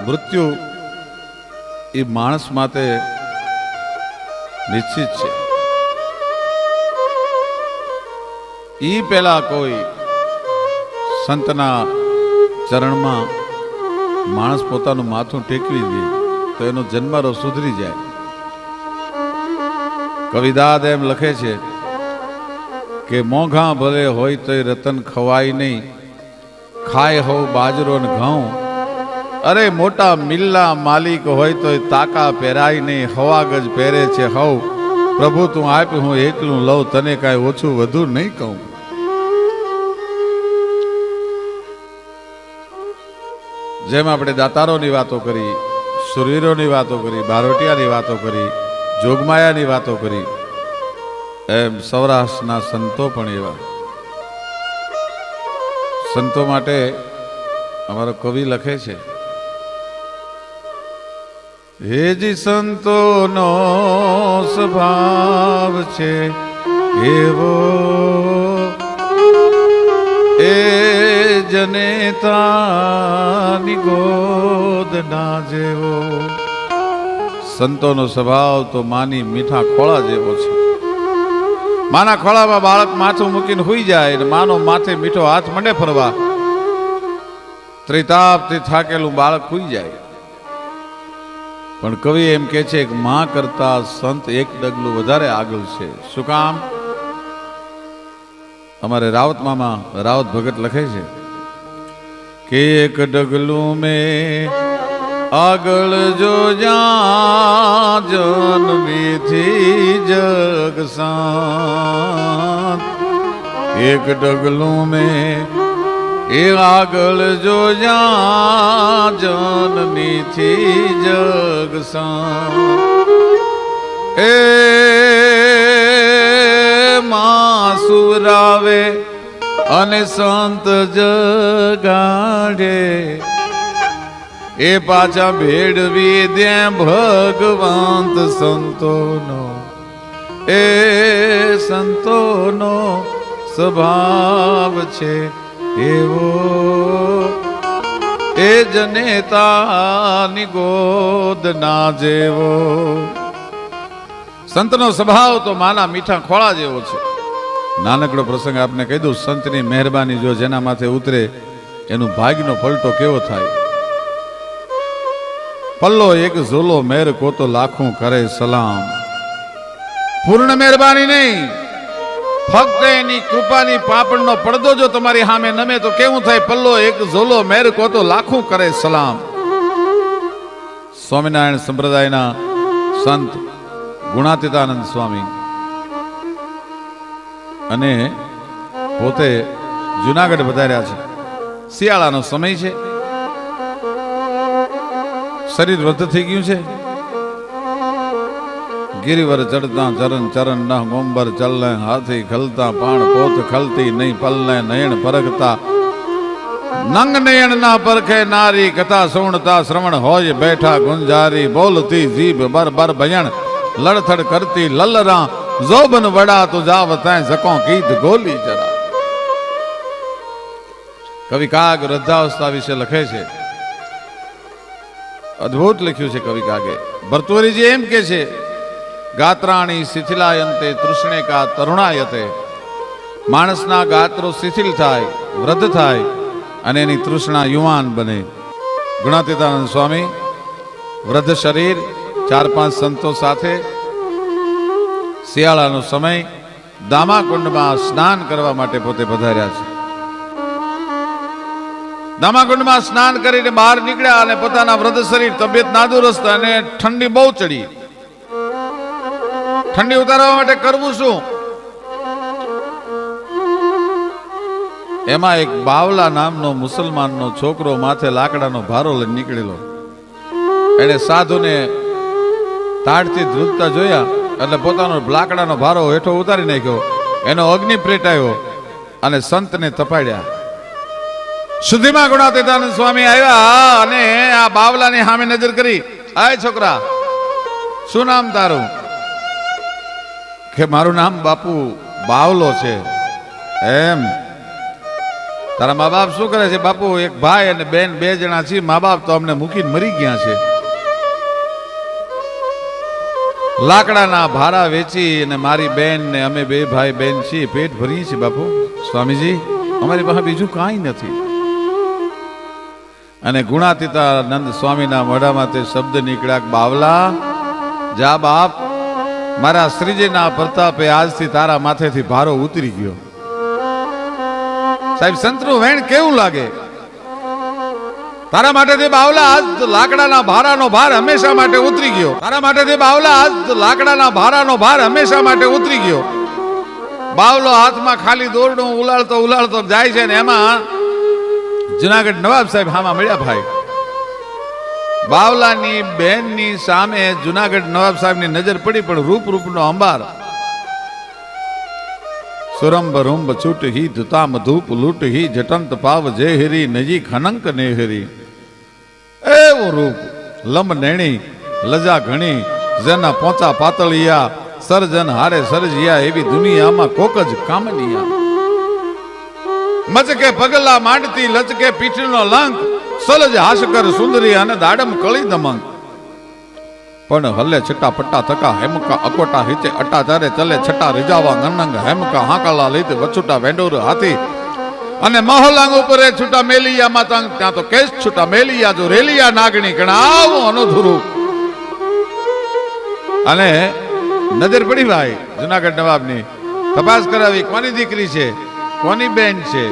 મૃત્યુ એ માણસ માટે નિશ્ચિત છે. એ પેલા કોઈ સંતના ચરણમાં માણસ પોતાનું માથું ટેકવી દે તો એનો જન્મારો સુધરી જાય. કવિદાદ એમ લખે છે કે મોંઘા ભલે હોય તોય રતન ખવાય નહીં. ખાય હોવ બાજરો ને ઘઉં અરે મોટા મિલ્લા માલિક હોય તોય તાકા પહેરાય નહીં હવાગજ પહેરે છે, હવ. પ્રભુ, તું આપ, હું એકલું લઉં, તને કાંઈ ઓછું વધુ નહીં કહું. જેમ આપણે દાતારોની વાતો કરી સુરવીરોની વાતો કરી, બારોટિયાની વાતો કરી, જોગમાયાની વાતો કરી, એમ સૌરાષ્ટ્રના સંતો પણ એવા. સંતો માટે અમારો કવિ લખે છે હેજી સંતોનો સ્વભાવ છે, એવો એ જનેતાની ગોદ ના જેવો. સંતોનો સ્વભાવ તો માની મીઠા ખોળા જેવો છે. માના ખોળામાં બાળક માથું મૂકીને હોઈ જાય ને માનો માથે મીઠો હાથ મંડે ફરવા. ત્રિતાપથી થાકેલું બાળક હોઈ જાય. પણ કવિ એમ કે છે કે માં કરતા સંત એક ડગલું વધારે આગળ છે. શું કામ? અમારે રાવત મામા, રાવત ભગત લખે છે કે એક ડગલું મેં આગળ જો જન્મીથી જગ સાત એક ડગલું મેં એ આગળ જો જ્યાં જનનીથી જગસા એ માસુરાવે અને સંત જગાડે. એ પાછા ભેડવી દે ભગવંત સંતોનો. એ સંતોનો સ્વભાવ છે. એવો એ જનેતાની ગોદ ના જેવો. સંતનો સ્વભાવ તો માના મીઠા ખોળા જેવો છે. નાનકડો પ્રસંગ આપને કહી દઉં, સંતની મહેરબાની જો જેના માથે ઉતરે, એનું ભાગનો પલટો કેવો થાય? પલ્લો એક ઝોલો મેર કોતો લાખો કરે સલામ. પૂર્ણ મહેરબાની નહીં. ફક્ત એની કૃપાની પાપણનો પડદો જો તમારી સામે નમે તો કેવું થાય? પલ્લો એક ઝોલો મેર કો તો લાખું કરે સલામ. સ્વામિનારાયણ સંપ્રદાયના સંત ગુણાતીતાનંદ સ્વામી અને પોતે જુનાગઢ વધાર્યા છે. શિયાળાનો સમય છે. શરીર વૃદ્ધ થઈ ગયું છે. ગિરિવર ચડતા ચરણ ચરણ ન ગોંબર ચલને હાથી ખલતા પાણ પોત ખલતી નહીં પલને નયણ પરગતા નંગ નયણ ના પરખે નારી કથા સુણતા શ્રવણ હોય બેઠા ગુંજારી બોલતી જીભ બર બર ભયણ લડથડ કરતી લલરા જોબન વડા તુ જાવ તૈ જકો ગીત ગોલી જરા કવિ કાગ વૃદ્ધાવસ્થા વિશે લખે છે અદ્ભુત લખ્યું છે કવિ કાગે ભરતુરીજી એમ કે છે ગાત્રાણી શિથિલાયંતે, તૃષ્ણેકા તરુણાયતે. માણસના ગાત્રો શિથિલ થાય, વૃદ્ધ થાય અને એની તૃષ્ણા યુવાન બને. ગુણાતીતાનંદ સ્વામી, વૃદ્ધ શરીર, ચાર પાંચ સંતો સાથે. શિયાળાનો સમય, દામાકુંડમાં સ્નાન કરવા માટે પોતે પધાર્યા છે. દામાકુંડમાં સ્નાન કરીને બહાર નીકળ્યા અને પોતાના વૃદ્ધ શરીર તબિયત નાદુરસ્ત અને ઠંડી બહુ ચડી. ઠંડી ઉતારવા માટે કરવું શું? એમાં એક બાવલા નામનો મુસલમાનનો છોકરો માથે લાકડાનો ભારો લઈને નીકળેલો. એને સાધુને તાડથી ધ્રુજતા જોયા એટલે પોતાનો લાકડાનો ભારો હેઠો ઉતારી નાખ્યો. એનો અગ્નિ પ્રેટાયો અને સંતને તપાડ્યા. સુધીમાં ગુણાતીતાનંદ સ્વામી આવ્યા અને આ બાવલાની સામે નજર કરી. આય છોકરા, શું નામ તારું? કે મારું નામ બાપુ બાવલો છે. એમ. તારા મા બાપ શું કરે છે બાપુ? એક ભાઈ અને બેન, બે જણા છે મા બાપ તો અમને મૂકીને મરી ગયા છે. લાકડાના ભારા વેચી અને મારી બેન ને અમે બે ભાઈ, બેન છીએ. પેટ ભરીએ છીએ બાપુ. સ્વામીજી, અમારી પાસે બીજું કાંઈ નથી. અને ગુણાતીતાનંદ સ્વામીના મોઢામાં તે શબ્દ નીકળ્યા બાવલા, જા બાપ મારા શ્રીજીના પ્રતાપે આજથી તારા માથેથી ભારો ઉતરી ગયો. સાહેબ સંતનું વેણ કેવું લાગે? તારા માટેથી બાવલા આજ લાકડાના ભારાનો ભાર હંમેશા માટે ઉતરી ગયો. તારા માટેથી બાવલા આજ લાકડાના ભારાનો ભાર હંમેશા માટે ઉતરી ગયો. બાવલો હાથમાં ખાલી દોરડું ઉલાળતો ઉલાળતો જાય છે ને એમાં જુનાગઢ નવાબ સાહેબ હામાં મળ્યા ભાઈ. બાવલાની બેનની સામે જુનાગઢ નવાબ સાહેબની નજર પડી, પણ રૂપ રૂપનો અંબાર. સુરંભ રૂંભ છૂટ હી ધુતામ ધૂપ લૂટ હી, જટંત પાવ જે હેરી, નજીક હનંક ને હેરી. એવું રૂપ, લંબ નેણી, લજા ઘણી, જેના પોચા પાતળિયા, સર્જન હારે સર્જિયા, એવી દુનિયામાં કોક જ કામનિયા મચકે પગલા માંડતી, લચકે પીઠનો લંક સલજ હાશકર સુંદરી અને દાડમ કળી દમંગ. પણ હલે છટા પટ્ટા થકા હેમકા અકોટા હિચે અટા ચારે ચલે છટા રીજાવા ગણંગ હેમકા હાંકાલા લીધે વછુટા વેંડોર હાથી. અને મહોલાંગ ઉપર છૂટા મેલિયા માતાંગ, ત્યાં તો કેસ છૂટા મેલિયા જો રેલિયા નાગણી ગણાવું અનોધુરું અને નજર પડી ભાઈ, જુનાગઢ નવાબની. તપાસ કરાવી, કોની દીકરી છે? કોની બેન છે?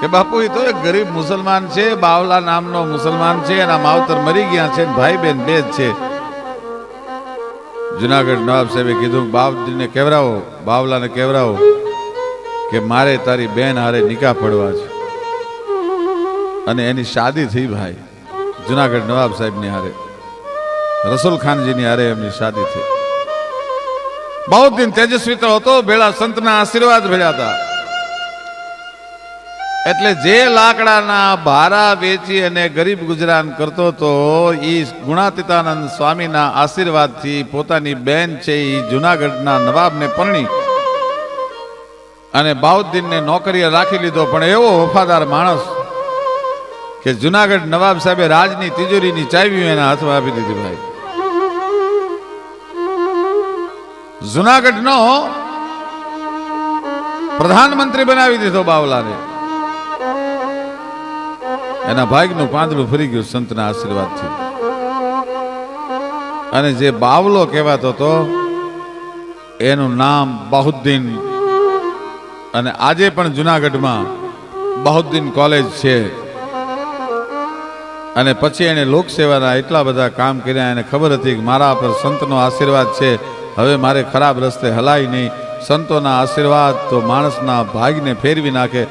કે બાપુ, એ તો એક ગરીબ મુસલમાન છે, બાવલા નામનો મુસલમાન છે, એના માવતર મરી ગયા છે ભાઈ બેન બે જ છે. જુનાગઢ નવાબ સાહેબે કીધું, બાવજીને કેવરાવો, બાવલાને કેવરાવો કે મારે તારી બેન હારે નિકાહ પડવા છે. અને એની શાદી થઈ ભાઈ, જુનાગઢ નવાબ સાહેબની હારે. રસુલ ખાનજીની હારે એમની શાદી થઈ. બહુ દિન તેજસ્વી તો હતો, ભેળા સંતના આશીર્વાદ ભેળ્યા હતા. એટલે જે લાકડાના ભારા વેચી અને ગરીબ ગુજરાન કરતો તો એ ગુણાતીતાનંદ સ્વામીના આશીર્વાદથી પોતાની બેન છે એ જુનાગઢના નવાબને પરણી અને બાઉદ્દીનને નોકરીએ રાખી લીધો. પણ એવો વફાદાર માણસ કે જુનાગઢ નવાબ સાહેબે રાજની તિજોરીની ચાવી એના હાથમાં આપી દીધી ભાઈ. જુનાગઢનો પ્રધાનમંત્રી બનાવી દીધો બાવલાને. એના ભાગનું પાંદડું ફરી ગયું સંતના આશીર્વાદથી. અને જે બાવલો કહેવાતો હતો, એનું નામ બહુદ્દીન. અને આજે પણ જુનાગઢમાં બહુદ્દીન કોલેજ છે. અને પછી એને લોકસેવાના એટલા બધા કામ કર્યા, એને ખબર હતી કે મારા પર સંતનો આશીર્વાદ છે. હવે મારે ખરાબ રસ્તે હલાય નહીં. સંતોના આશીર્વાદ તો માણસના ભાગને ફેરવી નાખે.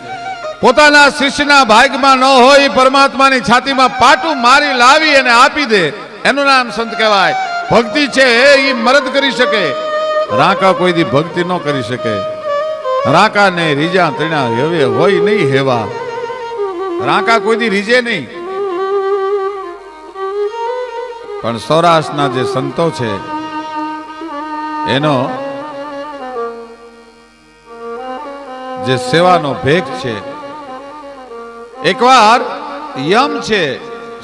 પોતાના શિષ્યના ભાગમાં ન હોય, પરમાત્માની છાતીમાં પાટું મારી લાવી અને આપી દે. એનું નામ સંત કહેવાય. ભક્તિ છે એ મરદ કરી શકે. રાકા કોઈ દી ભક્તિ ન કરી શકે. રાકા ને રીજા ત્રીણા હવે હોય નહીં હેવા. રાકા કોઈ દી રીજે નહીં. પણ સૌરાષ્ટ્રના જે સંતો છે, એનો જે સેવાનો ભેગ છે એકવાર યમ છે.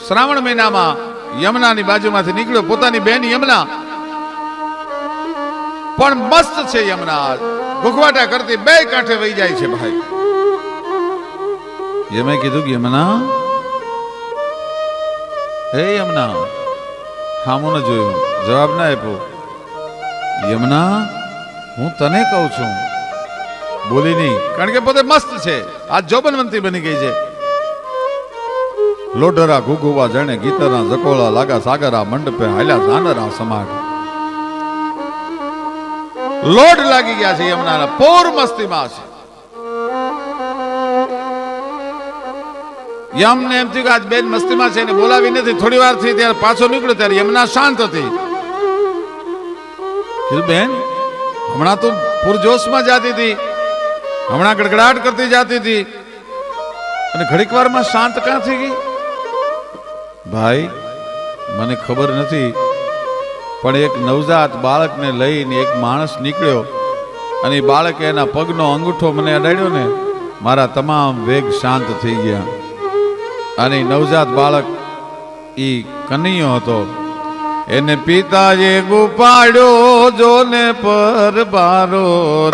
શ્રાવણ મહિનામાં યમુનાની બાજુમાંથી નીકળ્યો. પોતાની બેન યમુના. પણ મસ્ત છે યમુના. ભૂખવાટા કરતી બે કાંઠે વહી જાય છે ભાઈ. યમે કીધું કે, યમુના, હે યમુના સામું ન જોયું. જવાબ ના આપ્યો. યમુના, હું તને કહું છું. બોલી નહીં. કારણ કે પોતે મસ્ત છે. આ જોબનવંતી બની ગઈ છે. લોઢરા ઘુઘુવા જણે ગીતરા જકોળા લાગા સાગરા મંડપે હાલ્યા ઝાનરા સમાગ. લોડ લાગી ગયા છે યમુનાના પૂર મસ્તીમાં છે. યમને એમ થયું કે આજ બેન મસ્તીમાં છે એને બોલાવી નથી. થોડી વાર થઈ ત્યારે પાછો નીકળ્યો ત્યારે યમુના શાંત હતી. બેન, હમણાં તો પૂરજોશમાં જાતી હતી. હમણાં ગડગડાટ કરતી જાતી હતી. અને ઘડીક વારમાં શાંત ક્યાં થઈ ગઈ? ભાઈ, મને ખબર નથી, પણ એક નવજાત બાળકને લઈને એક માણસ નીકળ્યો અને બાળકે એના પગનો અંગૂઠો મને અડાડ્યો ને, મારા તમામ વેગ શાંત થઈ ગયા. અને નવજાત બાળક એ કનૈયો હતો. એને પિતાએ ગુપાડ્યો જોને પર બારો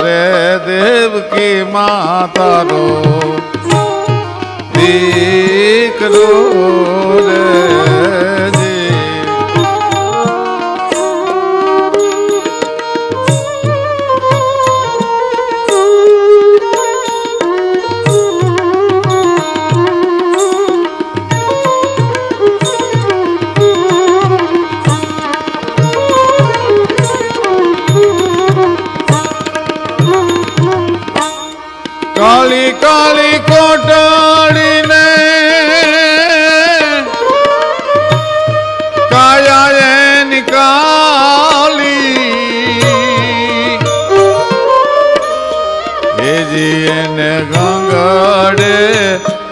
રે દેવકી માતારો દીકરો રે. ગંગડે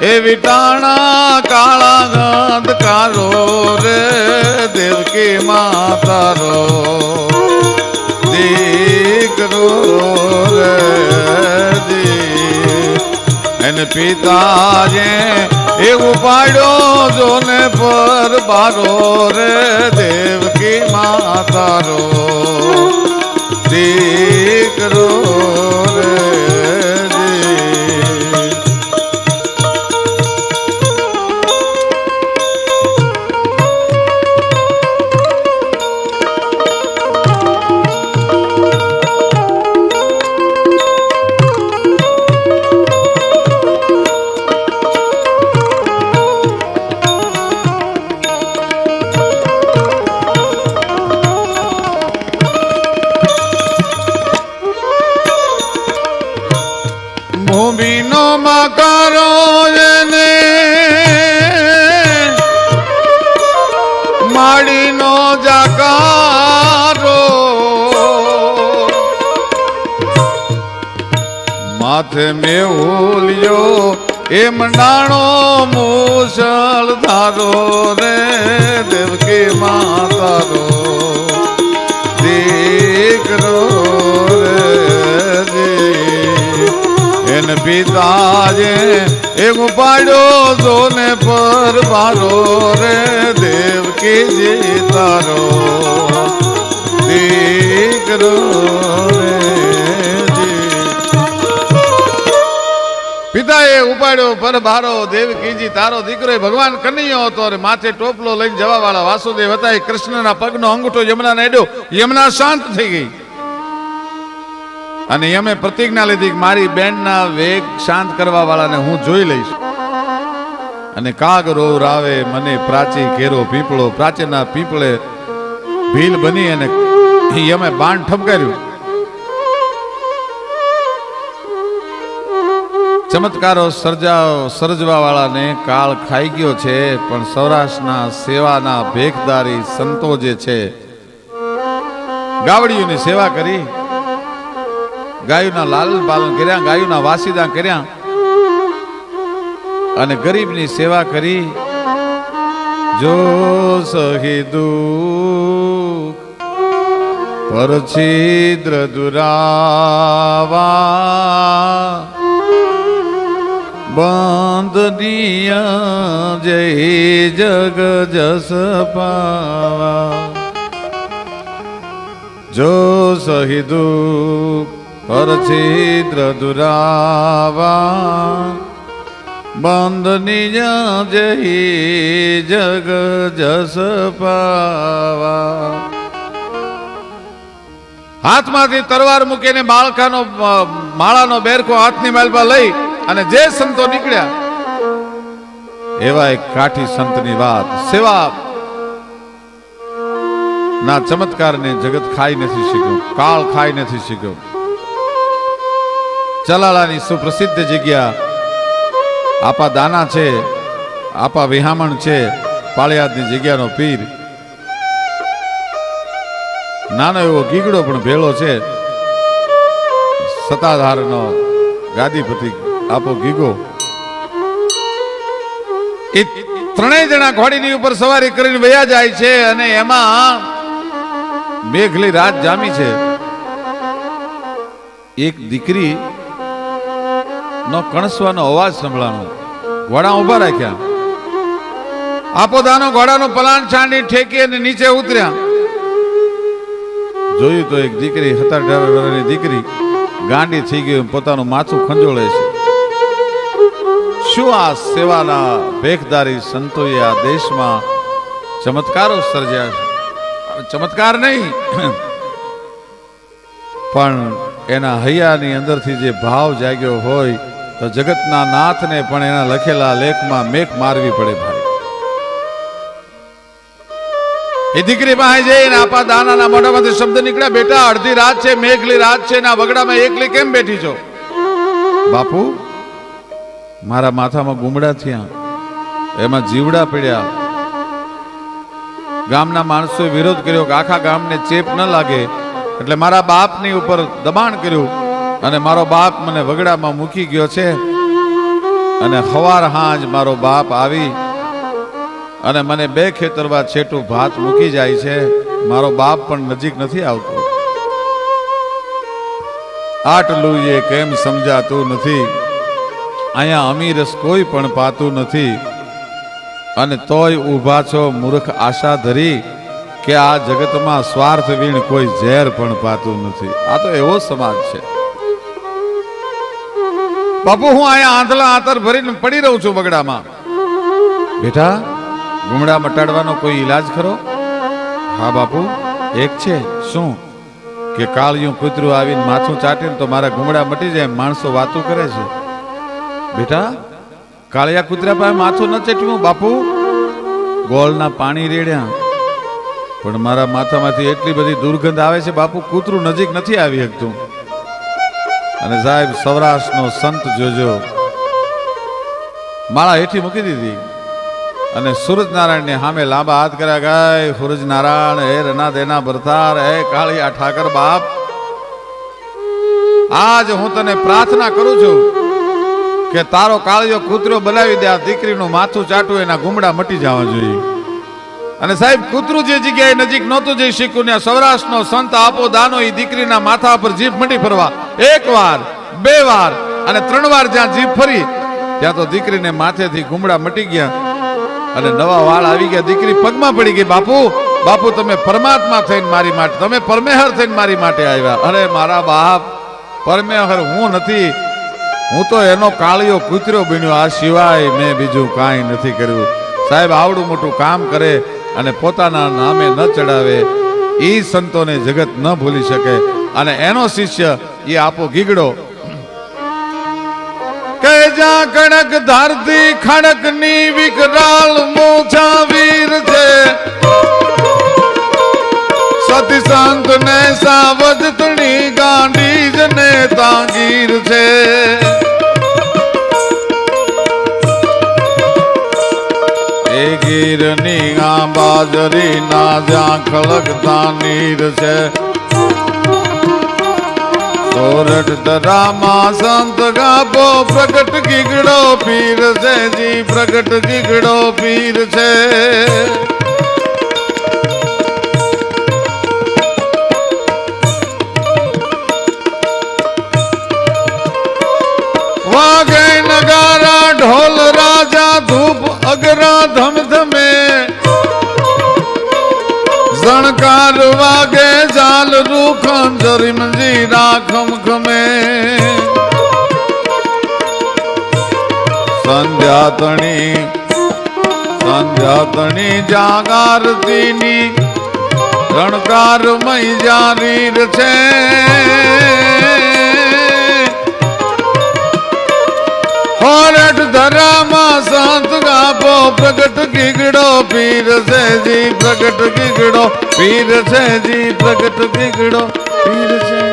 એ ટાણા કાળા ગંધ કારો રે, દેવકી માતારો દીકરો રે. એને પિતાજે એવું પાડ્યો જોને પર બારો રે, દેવકી માતારો દીકરો રે માથે મેહુલ્યો, એમ નાણો મૂસળ ધારો રે, દેવકી માતારો દીકરો રે એન પિતાજે એમ પાડ્યો જોને પર બારો રે દેવકીજી તારો દીકરો રે પિતાએ ઉપાડ્યો પર ભારો દેવકીજી તારો દીકરો ભગવાન કનૈયો હતો. અને માથે ટોપલો લઈને જવા વાળા વાસુદેવ હતા. એ કૃષ્ણના પગનો અંગૂઠો યમુના એડ્યો યમુના શાંત થઈ ગઈ. અને યમે પ્રતિજ્ઞા લીધી મારી બેનના વેગ શાંત કરવા વાળાને હું જોઈ લઈશ. અને કાગ રો રાવે મને પ્રાચી ઘેરો પીપળો, પ્રાચીના પીપળે ભીલ બની અને યમે બાણ ઠપકાર્યું. ચમત્કારો સર્જા સર્જવા વાળાને કાળ ખાઈ ગયો છે, પણ સૌરાષ્ટ્રના સેવાના ભેખદારી સંતો જે છે, ગાવડીઓની સેવા કરી. ગાયોના લાલન પાલન કર્યા, ગાયોના વાસીદા કર્યા અને ગરીબની સેવા કરી. જો સહી દુઃખ દુરાવા બંધનીય જય જગ જસ પાવા. જો સહિદુ પરછિદ્ર દુરાવા. બાંધનિયા જય જગ જસ પાવા. હાથમાંથી તરવાર મૂકીને માળખાનો માળાનો બેરકો હાથની માલપા લઈ અને જે સંતો નીકળ્યા, એવા એક કાઠી સંતની વાત, સેવા. ના ચમત્કારને જગત ખાઈ નથી શીખ્યું કાળ ખાઈ નથી શીખ્યો ચલાલાની સુપ્રસિદ્ધ જગ્યા, આપા દાના છે, આપા વિહામણ છે, પાળિયાદની જગ્યાનો પીર. નાનો એવો ગીગડો પણ ભેળો છે. સતાધારનો ગાદીપતિ આપો ગીગો. એ ત્રણેય જણા ઘોડીની ઉપર સવારી કરીને વયા જાય છે અને એમાં મેઘલી રાત જામી છે. એક દીકરી નો કણસવાનો અવાજ સંભળાણો. ઘોડા ઊભા રાખ્યા. આપો દાનો ઘોડાનો પલાણ છાંડી ઠેકી અને નીચે ઉતર્યા. જોયું તો એક દીકરી હતા દીકરી ગાંડી થઈ ગઈ પોતાનું માથું ખંજોળે છે. શું આ સેવાના ભેખદારી સંતોએ આ દેશમાં ચમત્કારો સર્જ્યા છે. ચમત્કાર નહીં, પણ એના હૈયાની અંદરથી જે ભાવ જાગ્યો હોય, તો જગતના નાથને પણ એના લખેલા લેખમાં મેઘ મારવી પડે ભાઈ. એ દીકરી પાસે જઈને આપા દાનાના મોઢામાંથી શબ્દ નીકળ્યા, બેટા, અડધી રાત છે, મેઘલી રાત છે, ના વગડામાં એકલી કેમ બેઠી છો? બાપુ મારા માથામાં ગુમડા થયા. એમાં જીવડા પડ્યા. ગામના માણસોએ વિરોધ કર્યો કે આખા ગામને ચેપ ન લાગે. એટલે મારા બાપની ઉપર દબાણ કર્યું અને મારો બાપ મને વગડામાં મૂકી ગયો છે. અને હવાર હાંજ મારો બાપ આવી અને મને બે ખેતરવા છેટું ભાત મૂકી જાય છે. મારો બાપ પણ નજીક નથી આવતો. આટલું એ કેમ સમજાતું નથી? અહીંયા અમીરસ કોઈ પણ પાતું નથી. અને તોય ઊભા છો મૂર્ખ આશા ધરી કે આ જગતમાં સ્વાર્થ વીણ કોઈ ઝેર પણ પાતું નથી. આ તો એવો સમાજ છે. બાપુ, હું અહીંયા આંધળા આંતર ભરીને પડી રહું છું બગડામાં. બેટા, ગુમડા મટાડવાનો કોઈ ઈલાજ ખરો? હા બાપુ, એક છે. શું? કે કાળિયું કૂતરું આવીને માથું ચાટીને તો મારા ગુમડા મટી જાય માણસો વાતું કરે છે? બેટા, કાળિયા કૂતરા પાસે માથું ન ચટ્યું, બાપુ? ગોળના પાણી રેડ્યા. પણ મારા માથામાંથી એટલી બધી દુર્ગંધ આવે છે, બાપુ, કૂતરું નજીક નથી આવી શકતું. અને સાહેબ, સૌરાષ્ટ્રનો સંત જોજો. માળા હેઠી મૂકી દીધી. અને સૂરજનારાયણને સામે લાંબા હાથ કર્યા, ગાય, સૂરજનારાયણ, હે રના દેના ભરતાર, હે કાળિયા ઠાકર બાપ. આજ હું તને પ્રાર્થના કરું છું. કે તારો કાળિયો કૂતરો બનાવી દે, આ દીકરીનું માથું ચાટું, એના ગુમડા મટી જવા જોઈએ. અને સાહેબ, કૂતરું જે જગ્યાએ નજીક નહોતું જઈ શીખું ને સૌરાષ્ટ્રનો સંત આપો દાનો એ દીકરીના માથા પર જીભ મટી ફરવા. એક વાર, બે વાર, અને ત્રણ વાર જ્યાં જીભ ફરી, ત્યાં તો દીકરીને માથેથી ગુમડા મટી ગયા. અને નવા વાળ આવી ગયા. દીકરી પગમાં પડી ગઈ, બાપુ બાપુ, તમે પરમાત્મા થઈને મારી માટે, તમે પરમેહર થઈને મારી માટે આવ્યા. અરે, મારા બાપ, પરમેહર હું નથી. હું તો એનો કાળિયો કૂતરો બન્યો. આ સિવાય મેં બીજું કાંઈ નથી કર્યું. સાહેબ, આવડું મોટું કામ કરે અને પોતાના નામે ન ચડાવે એ સંતોને જગત ન ભૂલી શકે. અને એનો શિષ્ય એ આપો ગીગડો. કે જા કણક ધારતી ખડકની વિકરાલ મોછા વીર છે સતી સંત ને સાવજ તણી ગાંડી જને તાંગીર છે. એ ગીરની આ બાજરી ના જ્યાં ખલકતા નીર છે. સોરઠ દરામાં સંત ગાપો પ્રગટ ગીગડો પીર છે. જી પ્રગટ ગીગડો પીર છે. ધૂપ અગરા ધમધમે ઝણકાર વાગે જાલ રૂખન જરીમજી રાખમ ખમે. સંધ્યા તણી સંધ્યા તણી જાગારતીની રણકાર મય જારીર છે. હોરઠ ધરામાં સંત ગાપો પ્રગટ ગીગડો પીર છે જી, પ્રગટ ગીગડો પીર છે જી, પ્રગટ ગીગડો પીર છે